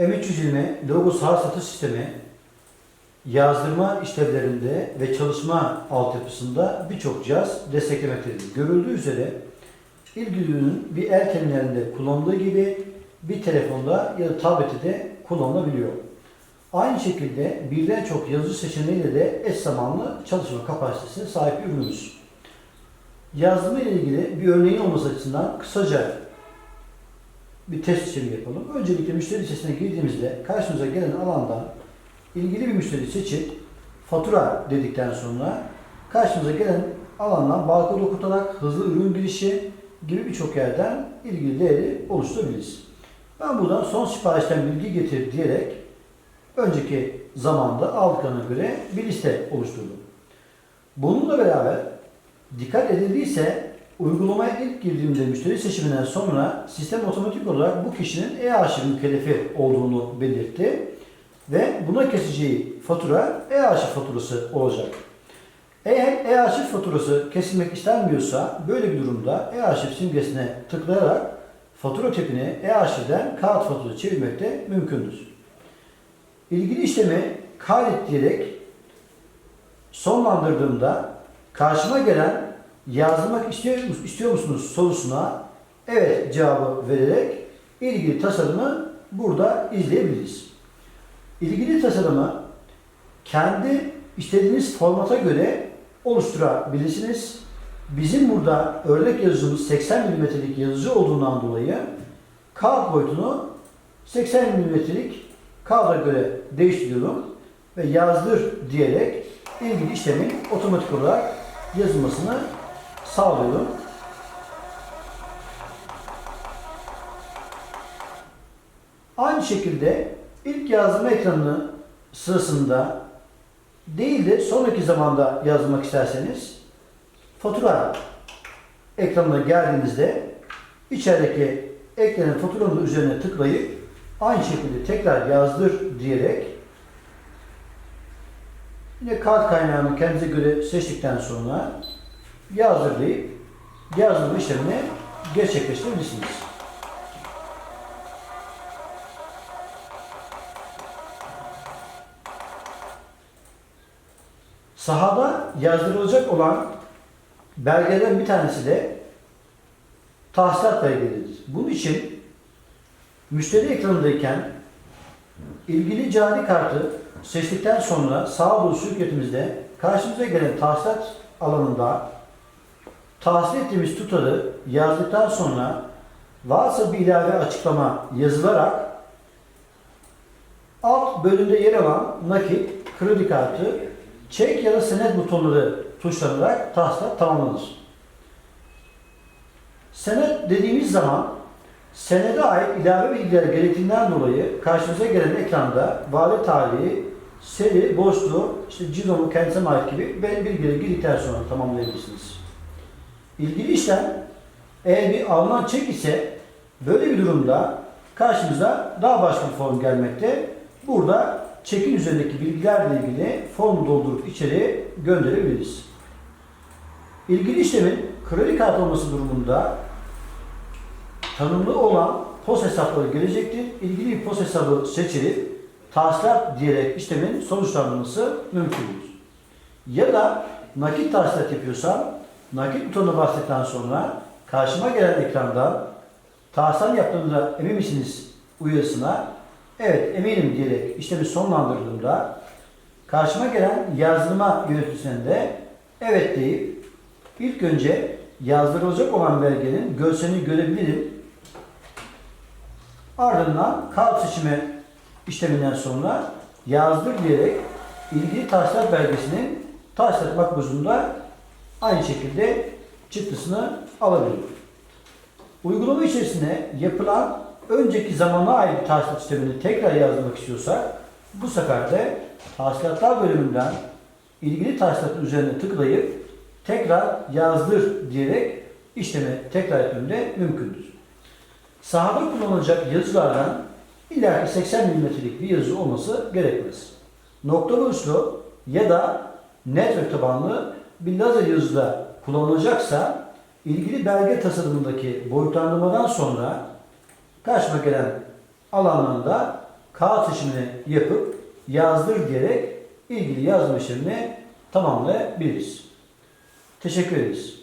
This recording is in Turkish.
M320 logo sağ satış sistemi yazdırma işlevlerinde ve çalışma altyapısında birçok cihaz desteklemektedir. Görüldüğü üzere ilgili bir el terminalinde kullanıldığı gibi bir telefonda ya da tablette de kullanılabiliyor. Aynı şekilde birden çok yazıcı seçeneğiyle de eş zamanlı çalışma kapasitesine sahip bir ürünümüz. Yazdırma ile ilgili bir örneğin olması açısından kısaca bir test işlemi yapalım. Öncelikle müşteri listesine girdiğimizde karşımıza gelen alandan ilgili bir müşteri seçip fatura dedikten sonra karşımıza gelen alandan barkod okutarak hızlı ürün girişi gibi birçok yerden ilgili değeri oluşturabiliriz. Ben buradan son siparişten bilgi getir diyerek önceki zamanda aldıklarına göre bir liste oluşturdum. Bununla beraber dikkat edildiyse uygulamaya ilk girdiğimde müşteri seçiminden sonra sistem otomatik olarak bu kişinin e-arşiv mükellefi olduğunu belirtti ve buna keseceği fatura e-arşiv faturası olacak. Eğer e-arşiv faturası kesilmek istenmiyorsa böyle bir durumda e-arşiv simgesine tıklayarak fatura tipini e-arşivden kağıt fatura çevirmek de mümkündür. İlgili işlemi kaydet diyerek sonlandırdığımda karşıma gelen yazdırmak istiyor, istiyor musunuz sorusuna evet cevabı vererek ilgili tasarımı burada izleyebiliriz. İlgili tasarımı kendi istediğiniz formata göre oluşturabilirsiniz. Bizim burada örnek yazıcımız 80 mm'lik yazıcı olduğundan dolayı kağıt boyutunu 80 mm'lik kağıda göre değiştiriyorum ve yazdır diyerek ilgili işlemin otomatik olarak yazılmasını sağlıyorum. Aynı şekilde ilk yazdırma ekranını sırasında değil de sonraki zamanda yazmak isterseniz fatura ekranına geldiğinizde içerideki eklenen faturanın üzerine tıklayıp aynı şekilde tekrar yazdır diyerek yine kart kaynağını kendinize göre seçtikten sonra yazdırlayıp yazdırma işlemini gerçekleştirebilirsiniz. Sahada yazdırılacak olan belgelerin bir tanesi de tahsilat belgeleridir. Bunun için müşteri ekranındayken ilgili cari kartı seçtikten sonra sağa doğru sürükletimizde karşımıza gelen tahsilat alanında tahsil ettiğimiz tutarı yazdıktan sonra varsa bir ilave açıklama yazılarak alt bölümde yer alan nakit, kredi kartı, çek ya da senet butonları tuşlanarak tahsilat tamamlanır. Senet dediğimiz zaman senede ait ilave bilgiler gerektiğinden dolayı karşımıza gelen ekranda vade tarihi, seri, borçlu, işte ciromu kendisine ait gibi belli bilgileri girdikten sonra tamamlayabilirsiniz. İlgili işlem eğer bir alınan çek ise böyle bir durumda karşımıza daha başka bir form gelmekte. Burada çekin üzerindeki bilgilerle ilgili formu doldurup içeri gönderebiliriz. İlgili işlemin kredi kartı olması durumunda tanımlı olan POS hesapları gelecektir. İlgili bir POS hesabı seçilip tahsilat diyerek işlemin sonuçlanması mümkündür. Ya da nakit tahsilat yapıyorsam nakit butonuna bastıktan sonra karşıma gelen ekranda tahsilat yaptığımda emin misiniz uyarısına evet eminim diyerek işlemi sonlandırdığımda karşıma gelen yazdırma yöneticisinde evet deyip ilk önce yazdırılacak olan belgenin görselini görebilirim. Ardından kağıt seçimi işleminden sonra yazdır diyerek ilgili tahsilat belgesinin tahsilat makbuzunda aynı şekilde çıktısını alabilirim. Uygulama içerisinde yapılan önceki zamana ait tahsilat sistemini tekrar yazdırmak istiyorsak bu sefer de tahsilatlar bölümünden ilgili tahsilat üzerine tıklayıp tekrar yazdır diyerek işlemi tekrar etmem mümkündür. Sahada kullanılacak yazılardan ileriki 80 mm'lik bir yazı olması gerekmez. Nokta uçlu ya da network tabanlı bir lazer yazıda kullanılacaksa ilgili belge tasarımındaki boyutlandırmadan sonra karşıma gelen alanlarında kağıt seçimini yapıp yazdır diyerek ilgili yazma işlemini tamamlayabiliriz. Teşekkür ederiz.